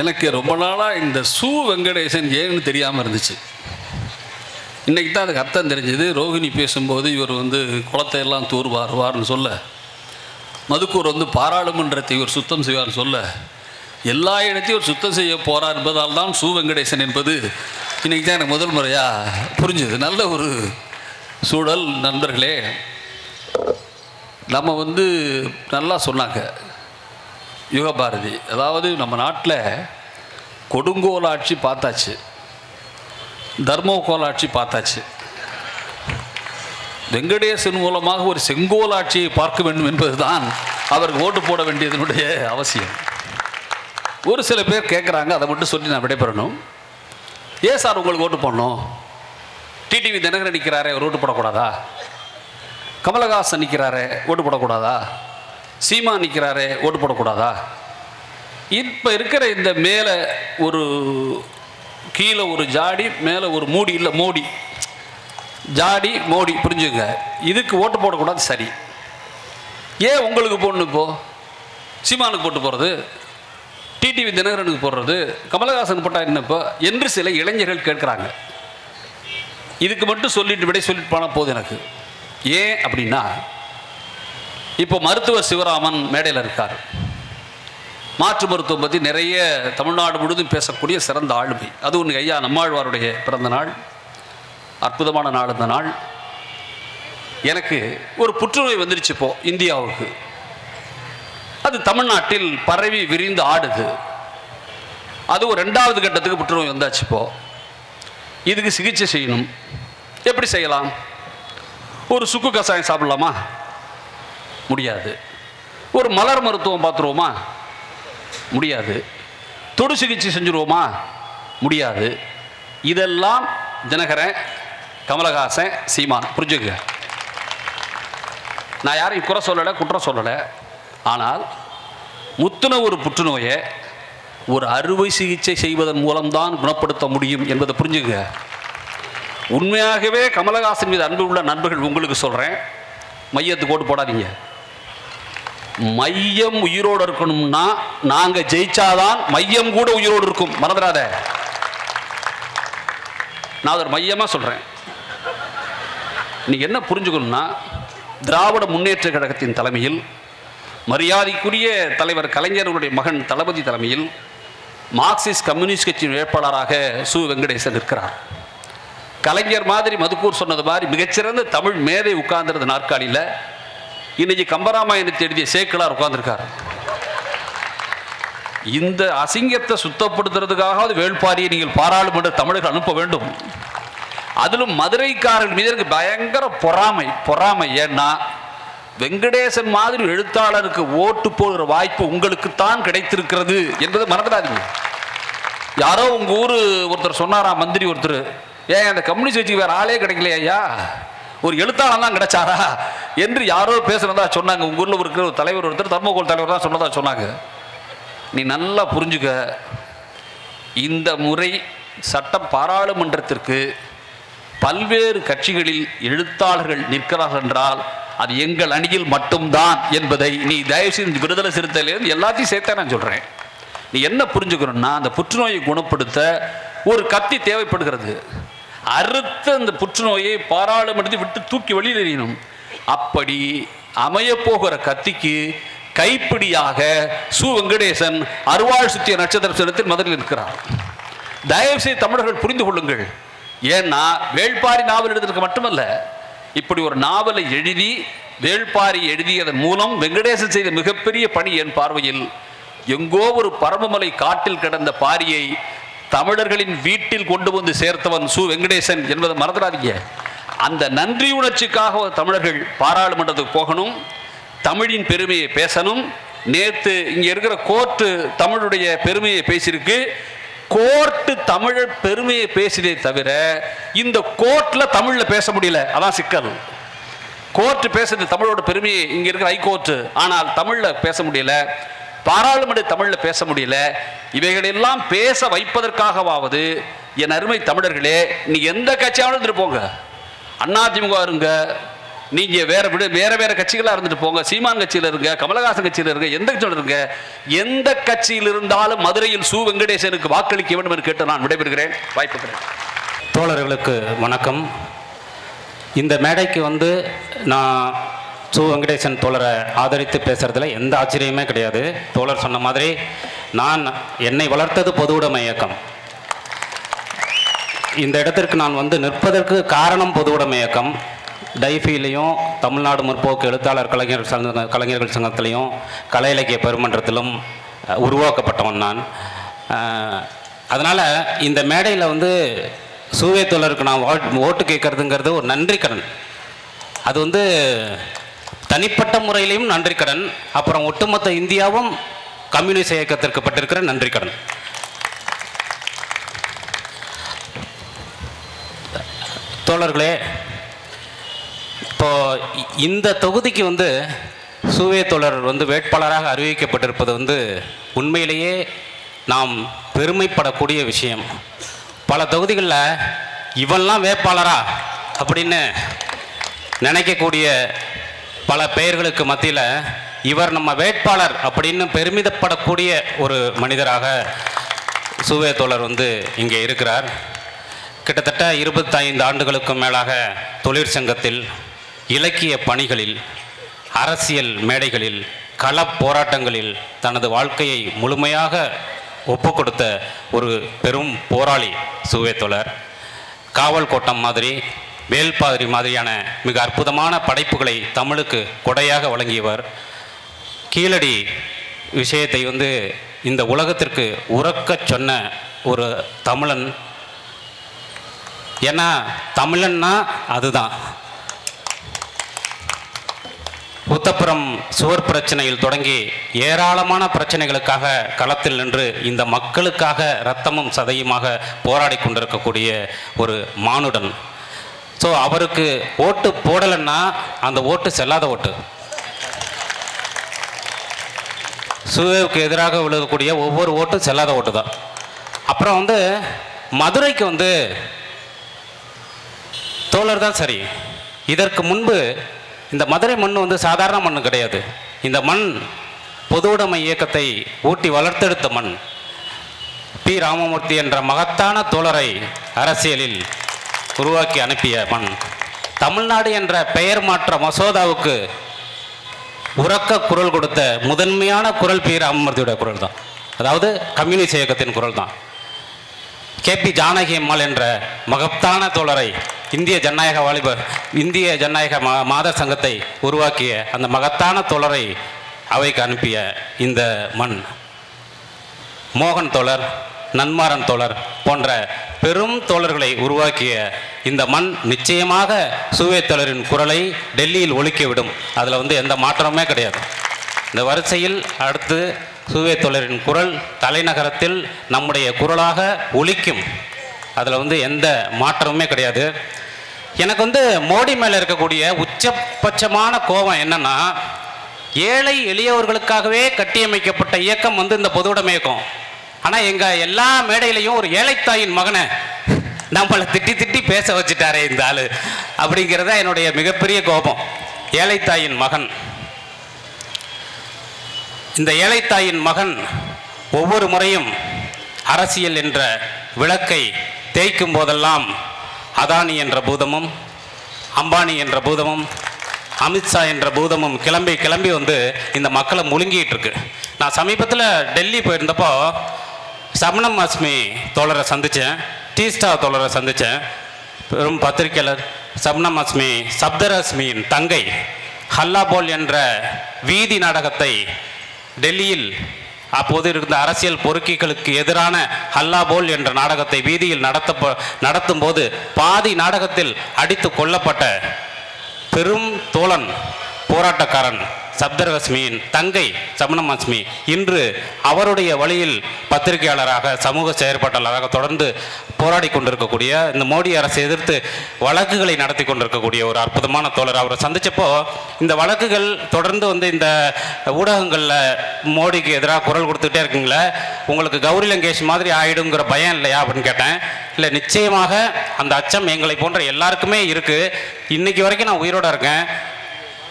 எனக்கு ரொம்ப நாளாக இந்த சு வெங்கடேசன் ஏன்னு தெரியாமல் இருந்துச்சு. இன்றைக்கி தான் அதுக்கு அர்த்தம் தெரிஞ்சது. ரோஹிணி பேசும்போது இவர் வந்து குளத்தை எல்லாம் தூர் சொல்ல மதுக்கூர் வந்து பாராளுமன்றத்தை இவர் சுத்தம் செய்வார்னு சொல்ல எல்லா இடத்தையும் ஒரு சுத்தம் செய்ய போறார் என்பதால் தான் சு வெங்கடேசன் என்பது இன்றைக்கி தான் எனக்கு முதல் முறையாக புரிஞ்சுது. நல்ல ஒரு சூழல் நண்பர்களே. நம்ம வந்து நல்லா சொன்னாங்க. யுகபாரதி அதாவது நம்ம நாட்டில் கொடுங்கோல் ஆட்சி பார்த்தாச்சு. தர்மகோலாட்சி பார்த்தாச்சு. வெங்கடேசன் மூலமாக ஒரு செங்கோல் ஆட்சியை பார்க்க வேண்டும் என்பதுதான் அவருக்கு ஓட்டு போட வேண்டியதனுடைய அவசியம். ஒரு சில பேர் கேட்குறாங்க அதை மட்டும் சொல்லி நான் விடைபெறணும். ஏன் சார் உங்களுக்கு ஓட்டு போடணும்? டிடிவி தினகரன் நிற்கிறாரே அவர் ஓட்டு போடக்கூடாதா? கமலஹாசன் நிற்கிறாரே ஓட்டு போடக்கூடாதா? சீமா நிற்கிறாரே ஓட்டு போடக்கூடாதா? இப்போ இருக்கிற இந்த மேலே ஒரு கீழே ஒரு ஜாடி மேலே ஒரு மூடி இல்லை மோடி. ஜாடி மோடி புரிஞ்சுங்க இதுக்கு ஓட்டு போடக்கூடாது சரி. ஏன் உங்களுக்கு போடணும் இப்போ? சீமானுக்கு போட்டு போகிறது டிடிவி தினகரனுக்கு போடுறது? கமலஹாசன் போட்டா என்ன இப்போ? என்று சில இளைஞர்கள் கேட்குறாங்க. இதுக்கு மட்டும் சொல்லிட்டு விடை சொல்லிட்டு போனால் போதும் எனக்கு. ஏன் அப்படின்னா இப்போ மருத்துவர் சிவராமன் மேடையில் இருக்கார். மாற்று மருத்துவம் பற்றி நிறைய தமிழ்நாடு முழுதும் பேசக்கூடிய சிறந்த ஆளுமை. அது ஒன்று ஐயா நம்மாழ்வாருடைய பிறந்த நாள் அற்புதமான நாள் இந்த நாள். எனக்கு ஒரு புற்றுநோய் வந்துருச்சு இப்போ இந்தியாவுக்கு. அது தமிழ்நாட்டில் பரவி விரிந்து ஆடுது. அது ஒரு ரெண்டாவது கட்டத்துக்கு புற்றுநோய் வந்தாச்சு இப்போ. இதுக்கு சிகிச்சை செய்யணும். எப்படி செய்யலாம்? ஒரு சுக்கு கஷாயம் சாப்பிடலாமா? முடியாது. ஒரு மலர் மருத்துவம் பார்த்துருவோமா? முடியாது. தொடு சிகிச்சை செஞ்சுருவோமா? முடியாது. இதெல்லாம் தினகரன் கமலஹாசன் சீமான் புரிஞ்சுங்க நான் யாரையும் குறை சொல்லலை குற்றம் சொல்லலை. ஆனால் முத்துன ஒரு புற்றுநோயை ஒரு அறுவை சிகிச்சை செய்வதன் மூலம்தான் குணப்படுத்த முடியும் என்பதை புரிஞ்சுங்க உண்மையாகவே கமலஹாசன் மீது அன்பு உள்ள நண்பர்கள் உங்களுக்கு சொல்கிறேன் மையத்துக்கு ஓட்டு போடாதீங்க. மையம் உயிரோடு இருக்கணும்னா நாங்கள் ஜெயிச்சாதான் மையம் கூட உயிரோடு இருக்கும். மறந்துடாத. நான் ஒரு மையமாக சொல்கிறேன் நீங்க என்ன புரிஞ்சுக்கணும்னா திராவிட முன்னேற்ற கழகத்தின் தலைமையில் மரியாதைக்குரிய தலைவர் கலைஞர்களுடைய மகன் தளபதி தலைமையில் மார்க்சிஸ்ட் கம்யூனிஸ்ட் கட்சியின் வேட்பாளராக சு. வெங்கடேசன் இருக்கிறார் கலைஞர் மாதிரி மதுக்கூர் சொன்னது மாதிரி மிகச்சிறந்த தமிழ் மேதை உட்கார்ந்திருந்த நாற்காலியில் இன்னைக்கு கம்பராமாயணத்தை எழுதிய சேக்கிலார் உட்கார்ந்திருக்கார். இந்த அசிங்கத்தை சுத்தப்படுத்துறதுக்காக வேள்பாரியை நீங்கள் பாராளுமன்ற தமிழர்கள் அனுப்ப வேண்டும். அதிலும் மதுரைக்காரர்கள் மீது எனக்கு பயங்கர பொறாமை பொறாமை. ஏன்னா வெங்கடேசன் மாதிரி எழுத்தாளருக்கு ஓட்டு போடுற வாய்ப்பு உங்களுக்குத்தான் கிடைத்திருக்கிறது என்பதை மறந்துடாதீங்க. யாரோ உங்க ஊர் ஒருத்தர் சொன்னாரா மந்திரி ஒருத்தர்? ஏன் அந்த கம்யூனிஸ்ட் கட்சிக்கு வேற ஆளே கிடைக்கலையா ஐயா? ஒரு எழுத்தாளர் தான் கிடைச்சாரா? என்று யாரோ பேசுனதா சொன்னாங்க. உங்க ஊரில் இருக்கிற ஒரு தலைவர் ஒருத்தர் தர்மகோல் தலைவர் தான் சொன்னதா சொன்னாங்க. நீ நல்லா புரிஞ்சுக்க. இந்த முறை சட்டம் பாராளுமன்றத்திற்கு பல்வேறு கட்சிகளில் எழுத்தாளர்கள் நிற்கிறார்கள் என்றால் அது எங்கள் அணியில் மட்டும்தான் என்பதை நீ தயவு செய்து விடுதலை சிறுத்தையிலேருந்து எல்லாத்தையும் சேர்த்தே நான் சொல்கிறேன் நீ என்ன புரிஞ்சுக்கணும்னா அந்த புற்றுநோயை குணப்படுத்த ஒரு கத்தி தேவைப்படுகிறது. அறுத்த அந்த புற்றுநோயை பாராளுமன்றத்தை விட்டு தூக்கி வெளியில் எறியணும் அப்படி அமையப்போகிற கத்திக்கு கைப்பிடியாக சு வெங்கடேசன் அருவாள் சுத்திய நட்சத்திர சின்னத்தில் முதலில் இருக்கிறார் தயவு செய்து தமிழர்கள் புரிந்து கொள்ளுங்கள். ஏன்னா வேள்பாரி நாவல் எழுதுறதுக்கு மட்டுமல்ல இப்படி ஒரு நாவலை எழுதி வேள்பாரி எழுதியதன் மூலம் வெங்கடேசன் செய்த மிகப்பெரிய பணி என் பார்வையில் எங்கோ ஒரு பரமமலை காட்டில் கிடந்த பாரியை தமிழர்களின் வீட்டில் கொண்டு வந்து சேர்த்தவன் சு வெங்கடேசன் என்பதை மறந்துடாதீங்க. அந்த நன்றி உணர்ச்சிக்காக தமிழர்கள் பாராளுமன்றத்துக்கு போகணும் தமிழின் பெருமையை பேசணும். நேற்று இங்கே இருக்கிற கோர்ட்டு தமிழுடைய பெருமையை பேசியிருக்கு. கோர்ட்டு தமிழர் பெருமையை பேசினே தவிர இந்த கோர்ட்டில் தமிழில் பேச முடியல. அதான் சிக்கல். கோர்ட்டு பேசுறது தமிழோட பெருமையை இங்கே இருக்கிற ஹைகோர்ட்டு ஆனால் தமிழில் பேச முடியல. பாராளுமன்ற தமிழில் பேச முடியல. இவைகளெல்லாம் பேச வைப்பதற்காகவாவது என் அருமை தமிழர்களே நீ எந்த கட்சியாவது இருந்துட்டு போங்க. அதிமுக இருங்க. நீங்கள் வேறு விட வேறு வேறு கட்சிகளாக இருந்துட்டு போங்க. சீமான் கட்சியில இருங்க கமலஹாசன் கட்சியில இருங்க எந்த கட்சியில் இருங்க. எந்த கட்சியில் இருந்தாலும் மதுரையில் சு வெங்கடேசனுக்கு வாக்களிக்க வேண்டும் என்று கேட்டு நான் விடைபெறுகிறேன். வாய்ப்பு தோழர்களுக்கு வணக்கம். இந்த மேடைக்கு வந்து நான் சு வெங்கடேசன் தோழரை ஆதரித்து பேசுகிறதுல எந்த ஆச்சரியமே கிடையாது. தோழர் சொன்ன மாதிரி நான் என்னை வளர்த்தது பொதுவுடைமை இயக்கம். இந்த இடத்திற்கு நான் வந்து நிற்பதற்கு காரணம் பொதுவுடைமை இயக்கம். டைஃபிலையும் தமிழ்நாடு முற்போக்கு எழுத்தாளர் கலைஞர் சங்க கலைஞர்கள் சங்கத்திலையும் கலை இலக்கிய பெருமன்றத்திலும் உருவாக்கப்பட்டவன் நான். அதனால் இந்த மேடையில் வந்து சூவே தோழருக்கு நான் ஓட்- ஓட்டு கேட்கறதுங்கிறது ஒரு நன்றி கடன் அது வந்து தனிப்பட்ட முறையிலையும் நன்றி கடன் அப்புறம் ஒட்டுமொத்த இந்தியாவும் கம்யூனிஸ்ட் இயக்கத்திற்கு பட்டிருக்கிற நன்றி கடன் தோழர்களே இப்போ இந்த தொகுதிக்கு வந்து சூவே தோழர் வந்து வேட்பாளராக அறிவிக்கப்பட்டிருப்பது வந்து உண்மையிலேயே நாம் பெருமைப்படக்கூடிய விஷயம். பல தொகுதிகளில் இவன்லாம் வேட்பாளரா அப்படின்னு நினைக்கக்கூடிய பல பெயர்களுக்கு மத்தியில் இவர் நம்ம வேட்பாளர் அப்படின்னு பெருமிதப்படக்கூடிய ஒரு மனிதராக சூவே தோழர் வந்து இங்கே இருக்கிறார். கிட்டத்தட்ட இருபத்தைந்து ஆண்டுகளுக்கும் மேலாக தொழிற்சங்கத்தில் இலக்கிய பணிகளில் அரசியல் மேடைகளில் களப் போராட்டங்களில் தனது வாழ்க்கையை முழுமையாக ஒப்பு கொடுத்த ஒரு பெரும் போராளி சுவேத்தொழர் காவல் கோட்டம் மாதிரி வேல்பாதிரி மாதிரியான மிக அற்புதமான படைப்புகளை தமிழுக்கு கொடையாக வழங்கியவர். கீழடி விஷயத்தை வந்து இந்த உலகத்திற்கு உறக்கச் சொன்ன ஒரு தமிழன் ஏன்னா தமிழன்னா அதுதான். உத்தப்புறம் சுவர் பிரச்சனையில் தொடங்கி ஏராளமான பிரச்சனைகளுக்காக களத்தில் நின்று இந்த மக்களுக்காக ரத்தமும் சதையுமாக போராடி கொண்டிருக்கக்கூடிய ஒரு மானுடன். ஸோ அவருக்கு ஓட்டு போடலைன்னா அந்த ஓட்டு செல்லாத ஓட்டு. சுவேவுக்கு எதிராக விழுகக்கூடிய ஒவ்வொரு ஓட்டும் செல்லாத ஓட்டு தான் அப்புறம் வந்து மதுரைக்கு வந்து தோழர் தான் சரி. இதற்கு முன்பு இந்த மதுரை மண் வந்து சாதாரண மண் கிடையாது. இந்த மண் பொதுவுடைமை இயக்கத்தை ஊட்டி வளர்த்தெடுத்த மண். பி. ராமமூர்த்தி என்ற மகத்தான தோழரை அரசியலில் உருவாக்கி அனுப்பிய மண். தமிழ்நாடு என்ற பெயர் மாற்ற மசோதாவுக்கு உறக்க குரல் கொடுத்த முதன்மையான குரல் பி. ராமமூர்த்தியோட குரல் தான் அதாவது கம்யூனிஸ்ட் இயக்கத்தின் குரல் தான் கே பி ஜானகி அம்மாள் என்ற மகத்தான தோழரை இந்திய ஜனநாயக வாலிபர் இந்திய ஜனநாயக மாத சங்கத்தை உருவாக்கிய அந்த மகத்தான தோழரை அவைக்கு அனுப்பிய இந்த மண். மோகன் தோழர் நன்மாறன் தோழர் போன்ற பெரும் தோழர்களை உருவாக்கிய இந்த மண் நிச்சயமாக சூவே தோழரின் குரலை டெல்லியில் ஒலிக்கவிடும் அதில் வந்து எந்த மாற்றமுமே கிடையாது. இந்த வரிசையில் அடுத்து சூவே தோழரின் குரல் தலைநகரத்தில் நம்முடைய குரலாக ஒலிக்கும். அதில் வந்து எந்த மாற்றமுமே கிடையாது. எனக்கு வந்து மோடி மேலே இருக்கக்கூடிய உச்சபட்சமான கோபம் என்னன்னா ஏழை எளியவர்களுக்காகவே கட்டியமைக்கப்பட்ட இயக்கம் வந்து இந்த பொதுவுடைமை இயக்கம். ஆனால் எங்கள் எல்லா மேடையிலையும் ஒரு ஏழைத்தாயின் மகனை நம்மளை திட்டி திட்டி பேச வச்சுட்டாரே இந்த ஆள். அப்படிங்கிறத என்னுடைய மிகப்பெரிய கோபம். ஏழைத்தாயின் மகன். இந்த ஏழைத்தாயின் மகன் ஒவ்வொரு முறையும் அரசியல் என்ற விளக்கை தேய்க்கும் போதெல்லாம் அதானி என்ற பூதமும் அம்பானி என்ற பூதமும் அமித்ஷா என்ற பூதமும் கிளம்பி கிளம்பி வந்து இந்த மக்களை முழுங்கிட்டு இருக்கு. நான் சமீபத்தில் டெல்லி போயிருந்தப்போ சமணம் அஸ்மி தோழரை சந்தித்தேன் டீஸ்டா தோழரை சந்தித்தேன் பெரும் பத்திரிக்கையாளர் சப்னம் அஸ்மி சப்தரஸ்மியின் தங்கை ஹல்லா போல் என்ற வீதி நாடகத்தை டெல்லியில் அப்போது இருந்த அரசியல் பொறுக்கிகளுக்கு எதிரான ஹல்லா போல் என்ற நாடகத்தை வீதியில் நடத்த நடத்தும் போது பாதி நாடகத்தில் அடித்து கொல்லப்பட்ட பெரும் தோழன் போராட்டக்காரன் சப்தரகஸ்மியின் தங்கை சமணமாஸ்மி இன்று அவருடைய வழியில் பத்திரிகையாளராக சமூக செயற்பாட்டாளராக தொடர்ந்து போராடி கொண்டிருக்கக்கூடிய இந்த மோடி அரசை எதிர்த்து வழக்குகளை நடத்தி கொண்டிருக்கக்கூடிய ஒரு அற்புதமான தோழர் அவரை சந்தித்தப்போ இந்த வழக்குகள் தொடர்ந்து வந்து இந்த ஊடகங்களில் மோடிக்கு எதிராக குரல் கொடுத்துட்டே இருக்கீங்களே உங்களுக்கு கௌரி லங்கேஷ் மாதிரி ஆயிடுங்கிற பயம் இல்லையா அப்படின்னு கேட்டேன். இல்லை நிச்சயமாக அந்த அச்சம் எங்களை போன்ற எல்லாருக்குமே இருக்குது இன்றைக்கி வரைக்கும் நான் உயிரோட இருக்கேன்.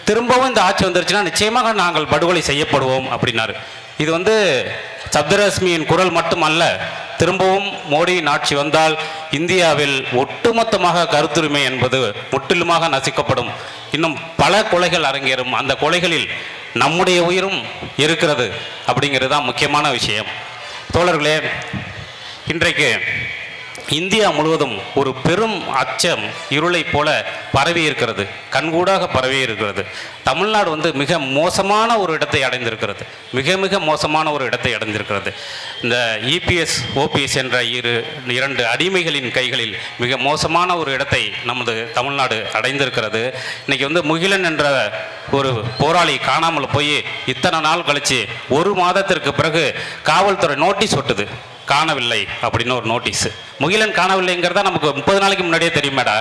திரும்பவும் இந்த ஆட்சி வந்துருச்சுன்னா நிச்சயமாக நாங்கள் படுகொலை செய்யப்படுவோம் அப்படின்னாரு. இது வந்து சப்தரஷ்மியின் குரல் மட்டுமல்ல திரும்பவும் மோடியின் ஆட்சி வந்தால் இந்தியாவில் ஒட்டுமொத்தமாக கருத்துரிமை என்பது முற்றிலுமாக நசிக்கப்படும். இன்னும் பல கொலைகள் அரங்கேறும். அந்த கொலைகளில் நம்முடைய உயிரும் இருக்கிறது அப்படிங்கிறது தான் முக்கியமான விஷயம். தோழர்களே இன்றைக்கு இந்தியா முழுவதும் ஒரு பெரும் அச்சம் இருளைப் போல பரவி இருக்கிறது. கண்கூடாக பரவி இருக்கிறது. தமிழ்நாடு வந்து மிக மோசமான ஒரு இடத்தை அடைந்திருக்கிறது. மிக மிக மோசமான ஒரு இடத்தை அடைந்திருக்கிறது. இந்த இபிஎஸ் ஓபிஎஸ் என்ற இரு இரண்டு அடிமைகளின் கைகளில் மிக மோசமான ஒரு இடத்தை நமது தமிழ்நாடு அடைந்திருக்கிறது. இன்னைக்கு வந்து முகிலன் என்ற ஒரு போராளி காணாமல் போய் இத்தனை நாள் கழித்து ஒரு மாதத்திற்கு பிறகு காவல்துறை நோட்டீஸ் ஒட்டுது. காணவில்லை அப்படின்னு ஒரு நோட்டீஸ் முகிலன் காணவில்லைங்கிறதா நமக்கு முப்பது நாளைக்கு முன்னாடியே தெரியுமேடா.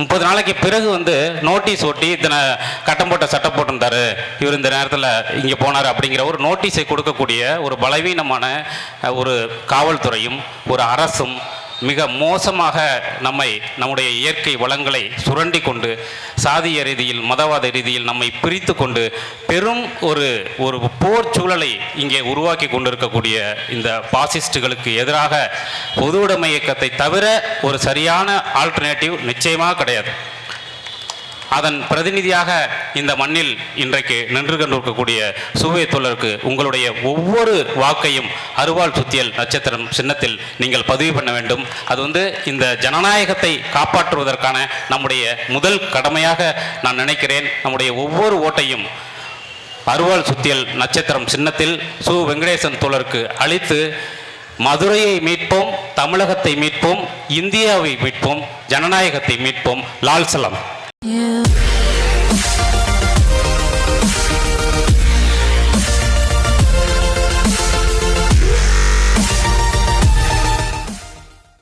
முப்பது நாளைக்கு பிறகு வந்து நோட்டீஸ் ஒட்டி இத்தனை கட்டம் போட்ட சட்டம் போட்டிருந்தாரு. இவர் இந்த நேரத்தில் இங்கே போனார் அப்படிங்கிற ஒரு நோட்டீஸை கொடுக்கக்கூடிய ஒரு பலவீனமான ஒரு காவல்துறையும் ஒரு அரசும் மிக மோசமாக நம்மை நம்முடைய இயற்கை வளங்களை சுரண்டி கொண்டு சாதிய ரீதியில் மதவாத ரீதியில் நம்மை பிரித்து கொண்டு பெரும் ஒரு ஒரு போர் சூழலை இங்கே உருவாக்கி கொண்டிருக்கக்கூடிய இந்த பாசிஸ்டுகளுக்கு எதிராக பொதுவுடைமை இயக்கத்தை தவிர ஒரு சரியான ஆல்டர்னேட்டிவ் நிச்சயமாக கிடையாது. அதன் பிரதிநிதியாக இந்த மண்ணில் இன்றைக்கு நின்று கொண்டிருக்கக்கூடிய சுவை தோழருக்கு உங்களுடைய ஒவ்வொரு வாக்கையும் அருவாள் சுத்தியல் நட்சத்திரம் சின்னத்தில் நீங்கள் பதிவு பண்ண வேண்டும். அது வந்து இந்த ஜனநாயகத்தை காப்பாற்றுவதற்கான நம்முடைய முதல் கடமையாக நான் நினைக்கிறேன். நம்முடைய ஒவ்வொரு ஓட்டையும் அருவாள் சுத்தியல் நட்சத்திரம் சின்னத்தில் சு. வெங்கடேசன் தோழருக்கு அளித்து மதுரையை மீட்போம் தமிழகத்தை மீட்போம் இந்தியாவை மீட்போம் ஜனநாயகத்தை மீட்போம். லால் Yeah.